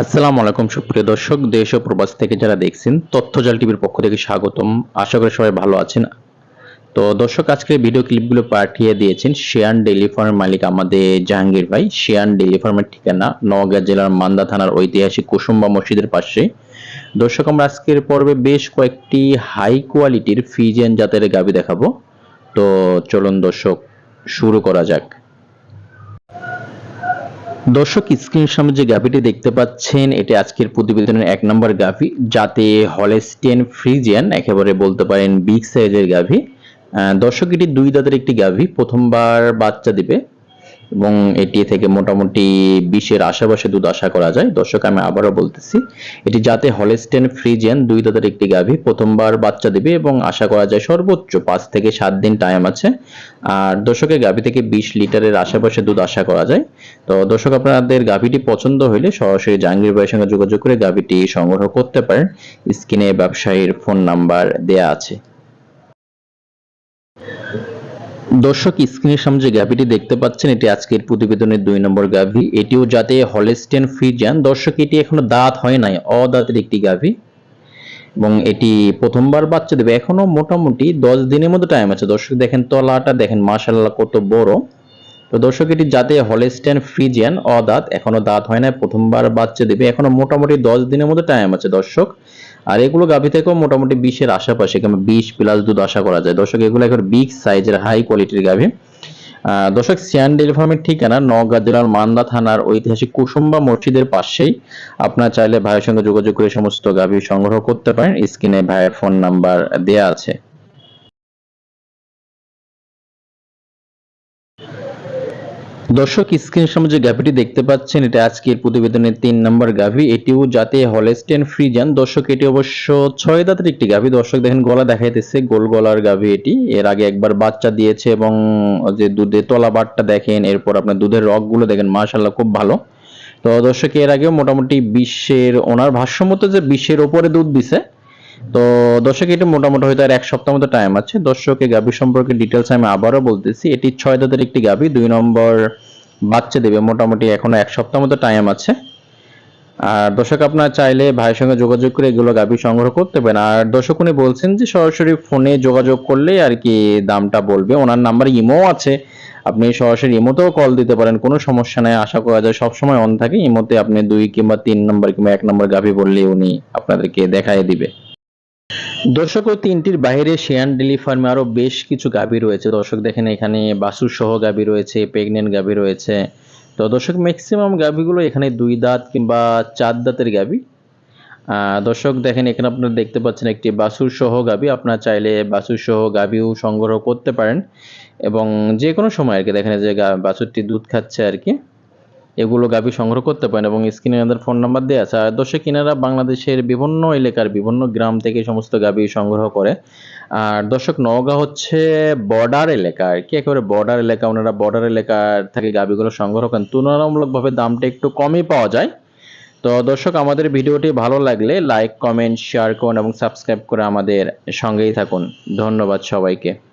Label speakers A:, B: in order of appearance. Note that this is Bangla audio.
A: আসসালামু আলাইকুম, সুপ্রিয় দর্শক। দেশ ও প্রবাস থেকে যারা দেখছেন, তথ্যজাল টিভির পক্ষ থেকে স্বাগতম। আশা করি সবাই ভালো আছেন। তো দর্শক, আজকে ভিডিও ক্লিপগুলো পাঠিয়ে দিয়েছেন শেয়ান ডেইলি ফার্মের মালিক আমাদের জাহাঙ্গীর ভাই। শেয়ান ডেইলি ফার্মের ঠিকানা নওগাঁ জেলার মান্দা থানার ঐতিহাসিক কুসুম্বা মসজিদের পাশে। দর্শক, আমরা আজকের পর্বে বেশ কয়েকটি হাই কোয়ালিটির ফিজিয়ান জাতের গাবি দেখাবো। তো চলুন দর্শক, শুরু করা যাক। দর্শক স্ক্রিনের সামনে যে গাভিটি দেখতে পাচ্ছেন, এটি আজকের প্রতিবেদনের এক নম্বর গাভি যাতে হলেস্টিয়ান ফ্রিজিয়ান একেবারে বলতে পারেন বিগ সাইজের গাভি দর্শক, এটি দুই দাঁতের একটি গাভি প্রথমবার বাচ্চা দিবে। এবং এটি থেকে মোটামুটি বিশের আশেপাশে দুধ আশা করা যায়। দর্শক, আমি আবারও বলতেছি, এটি যাতে হলেস্টেন ফ্রিজিয়ান, দুই দাদার একটি গাভি, প্রথমবার বাচ্চা দিবে এবং আশা করা যায় সর্বোচ্চ পাঁচ থেকে সাত দিন টাইম আছে। আর দর্শকের গাভি থেকে বিশ লিটারের আশেপাশে দুধ আশা করা যায়। তো দর্শক, আপনাদের গাভিটি পছন্দ হলে সরাসরি জাহাঙ্গীর ভাইয়ের সঙ্গে যোগাযোগ করে গাভিটি সংগ্রহ করতে পারেন। স্ক্রিনে ব্যবসায়ীর ফোন নাম্বার দেয়া আছে। দর্শক, স্ক্রিনের সামনে যে গাভিটি দেখতে পাচ্ছেন, এটি আজকের প্রতিবেদনের দুই নম্বর গাভি। এটিও যাতে হলেস্টেন ফ্রিজান দর্শক, এটি এখনও দাঁত হয় নাই, অদাঁতের একটি গাভি। এবং এটি প্রথমবার বাচ্চা দেবে। এখনও মোটামুটি দশ দিনের মতো টাইম আছে। দর্শক, দেখেন তলাটা, দেখেন মাশাল্লাহ কত বড়। তো দর্শক, এটি যাতে হলেস্টেন ফ্রিজিয়ান, অদাঁত, এখনও দাঁত হয় না প্রথমবার বাচ্চা দেবে, এখনও মোটামুটি দশ দিনের মতো টাইম আছে দর্শক। আর এগুলো গাভী থেকেও মোটামুটি বিশের আশেপাশে কিংবা বিশ প্লাস দুধ আশা করা যায়। দর্শক, এগুলো এখন বিগ সাইজের হাই কোয়ালিটির গাভী। দর্শক, সিয়ান ডেইরি ফার্মের ঠিকানা নওগাঁ জেলার মান্দা থানার ঐতিহাসিক কুসুম্বা মসজিদের পাশেই। আপনার চাইলে ভাইয়ের সঙ্গে যোগাযোগ করে সমস্ত গাভী সংগ্রহ করতে পারেন। স্ক্রিনে ভাইয়ের ফোন নাম্বার দেয়া আছে। দর্শক স্ক্রিনের সামনে যে গাভিটি দেখতে পাচ্ছেন, এটা আজকের প্রতিবেদনের তিন নম্বর গাভি। এটিও যাতে হলেস্টেন ফ্রিজান দর্শক, এটি অবশ্য ছয় দাঁতের একটি গাভি। দর্শক, দেখেন, গলা দেখাইতেছে, গোল গলার গাভি এটি। এর আগে একবার বাচ্চা দিয়েছে এবং যে দুধে তলা বাটটা দেখেন, এরপর আপনার দুধের রগগুলো দেখেন মাশাল্লাহ খুব ভালো। তো দর্শক, এর আগেও মোটামুটি বিশ্বের ওনার ভাষ্যমতো যে বিশ্বের ওপরে দুধ দিছে তো দর্শক, এটি মোটামুটি হয়তো আর এক সপ্তাহ মতো টাইম আছে। দর্শক গাভী সম্পর্কে ডিটেলস আমি আবারও বলতেছি। এটি ছয় দাঁতের একটি গাভী, দুই নম্বর বাচ্চা দেবে। মোটামুটি এখনও এক সপ্তাহ মতো টাইম আছে। আর দর্শক, আপনার চাইলে ভাইয়ের সঙ্গে যোগাযোগ করে এগুলো গাভী সংগ্রহ করতে পারেন। আর দর্শক, উনি বলছেন যে সরাসরি ফোনে যোগাযোগ করলে আর কি দামটা বলবে। ওনার নাম্বার ইমো আছে। আপনি সরাসরি ইমোতেও কল দিতে পারেন, কোনো সমস্যা নাই। আশা করা যায় সবসময় অন থাকে। ইমোতে আপনি দুই কিংবা তিন নম্বর কিংবা এক নম্বর গাভী বললে উনি আপনাদেরকে দেখায় দিবে। দর্শক ওই তিনটির বাইরে শেয়ান ডেলি ফার্মে আরও বেশ কিছু গাভী রয়েছে। দর্শক দেখেন এখানে বাসুর সহ গাভী রয়েছে, প্রেগনেন্ট গাভী রয়েছে। তো দর্শক ম্যাক্সিমাম গাভীগুলো এখানে দুই দাঁত কিংবা চার দাঁতের গাভী। দর্শক দেখেন এখানে আপনারা দেখতে পাচ্ছেন একটি বাসুর সহ গাভী। আপনারা চাইলে বাসুর সহ গাভীও সংগ্রহ করতে পারেন এবং যে কোনো সময় আর কি। দেখেন যে বাছুরটি দুধ খাচ্ছে আর কি। এগুলো গাভী সংগ্রহ করতে পারেন এবং স্ক্রিনে আমাদের ফোন নাম্বার দেওয়া আছে। আর দর্শক কিনারা বাংলাদেশের বিভিন্ন এলাকার বিভিন্ন গ্রাম থেকে সমস্ত গাভী সংগ্রহ করে। আর দর্শক, নওগাঁ হচ্ছে বর্ডার এলাকা। আর কি একেবারে বর্ডার এলাকা? ওনারা বর্ডার এলাকার থেকে গাভীগুলো সংগ্রহ করেন। তুলনামূলকভাবে দামটা একটু কমই পাওয়া যায়। তো দর্শক, আমাদের ভিডিওটি ভালো লাগলে লাইক কমেন্ট শেয়ার করুন এবং সাবস্ক্রাইব করে আমাদের সঙ্গেই থাকুন। ধন্যবাদ সবাইকে।